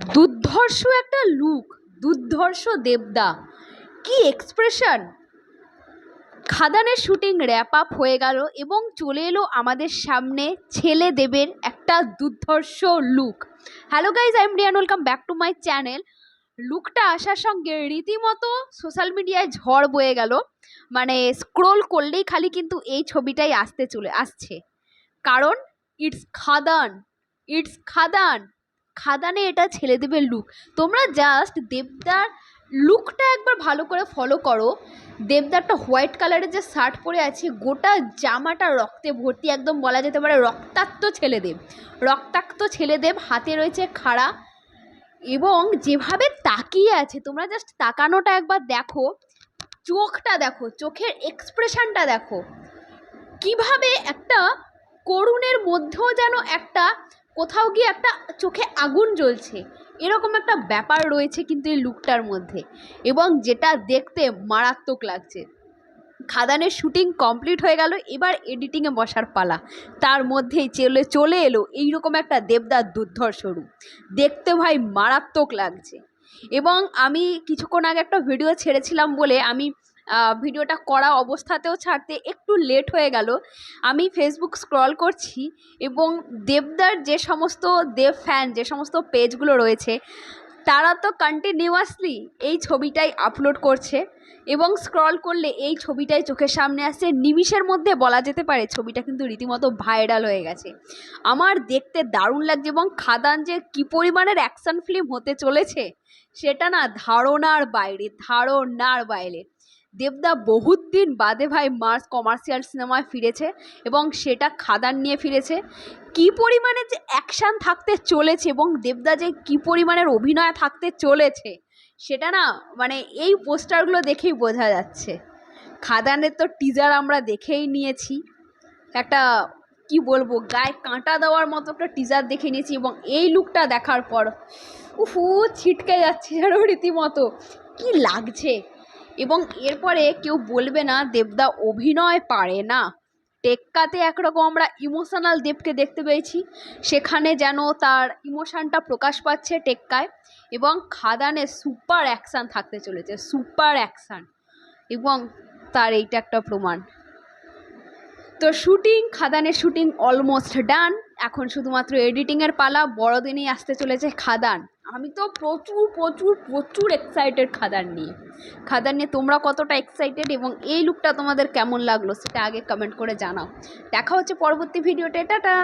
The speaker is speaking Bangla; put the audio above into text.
দুর্ধর্ষ একটা লুক, দুর্ধর্ষ দেবদা। কি এক্সপ্রেশন খাদানের শুটিং র্যাপ আপ হয়ে গেল এবং চলে এলো আমাদের সামনে ছেলে দেবের একটা দুর্ধর্ষ look hello guys I am Riyan welcome back to my channel লুকটা আসার সঙ্গে রীতিমতো সোশ্যাল মিডিয়ায় ঝড় বয়ে গেল। মানে স্ক্রোল করলেই খালি কিন্তু এই ছবিটাই আসতে চলে, আসছে। কারণ ইটস খাদান ইটস খাদান। খাদানে এটা ছেলে দেবের লুক তোমরা জাস্ট দেবদার লুকটা একবার ভালো করে ফলো করো। দেবদারটা হোয়াইট কালারের যে শার্ট পরে আছে, গোটা জামাটা রক্তে ভর্তি, একদম বলা যেতে পারে রক্তাক্ত ছেলেদেব রক্তাক্ত ছেলেদেব হাতে রয়েছে খাড়া এবং যেভাবে তাকিয়ে আছে, তোমরা জাস্ট তাকানোটা একবার দেখো, চোখটা দেখো, চোখের এক্সপ্রেশনটা দেখো। কীভাবে একটা করুণের মধ্যেও যেন একটা কোথাও গিয়ে একটা চোখে আগুন জ্বলছে। এরকম একটা ব্যাপার রয়েছে কিন্তু এই লুকটার মধ্যে। এবং যেটা দেখতে মারাত্মক লাগছে। খাদানের শুটিং কমপ্লিট হয়ে গেল, এবার এডিটিংয়ে বসার পালা। তার মধ্যেই চলে চলে এলো এইরকম একটা দেবদার দুর্ধর্ষ রূপ দেখতে ভাই মারাত্মক লাগছে। এবং আমি কিছুক্ষণ আগে একটা ভিডিও ছেড়েছিলাম বলে আমি ভিডিওটা করা অবস্থাতেও ছাড়তে একটু লেট হয়ে গেল। আমি ফেসবুক স্ক্রল করছি এবং দেবদার যে সমস্ত দেব ফ্যান যে সমস্ত পেজগুলো রয়েছে, তারা তো কন্টিনিউয়াসলি এই ছবিটাই আপলোড করছে এবং স্ক্রল করলে এই ছবিটাই চোখের সামনে আসছে নিমিষের মধ্যে বলা যেতে পারে ছবিটা কিন্তু রীতিমতো ভাইরাল হয়ে গেছে। আমার দেখতে দারুণ লাগছে এবং খাদান যে কী পরিমাণের অ্যাকশন ফিল্ম হতে চলেছে, সেটা না ধারণার বাইরে ধারণার বাইরে। দেবদা বহুত দিন বাদে ভাই মার্স কমার্শিয়াল সিনেমায় ফিরেছে এবং সেটা খাদান নিয়ে ফিরেছে। কী পরিমাণে যে অ্যাকশান থাকতে চলেছে এবং দেবদা যে কী পরিমাণের অভিনয় থাকতে চলেছে, সেটা না মানে এই পোস্টারগুলো দেখেই বোঝা যাচ্ছে। খাদানের তো টিজার আমরা দেখেই নিয়েছি। একটা, কি বলব, গায়ে কাঁটা দেওয়ার মতো একটা টিজার দেখে নিয়েছি এবং এই লুকটা দেখার পর, উফু, ছিটকে যাচ্ছে যেন রীতিমতো। কি লাগছে? এবং এরপরে কেউ বলবে না, দেবদা অভিনয় পারে না। টেক্কাতে একরকম আমরা ইমোশনাল দেবকে দেখতে পেয়েছি। সেখানে যেন তার ইমোশানটা প্রকাশ পাচ্ছে টেক্কায় এবং খাদানে সুপার অ্যাকশান থাকতে চলেছে সুপার অ্যাকশান এবং তার এইটা একটা প্রমাণ। তো শুটিং খাদানের শুটিং অলমোস্ট ডান এখন শুধুমাত্র এডিটিংয়ের পালা, বড়দিনেই আসতে চলেছে খাদান। আমি তো প্রচুর প্রচুর প্রচুর এক্সাইটেড খাদার নিয়ে। খাদার নিয়ে তোমরা কতটা এক্সাইটেড এবং এই লুকটা তোমাদের কেমন লাগল সেটা আগে কমেন্ট করে জানাও। দেখা হচ্ছে পরবর্তী ভিডিওতে টাটা!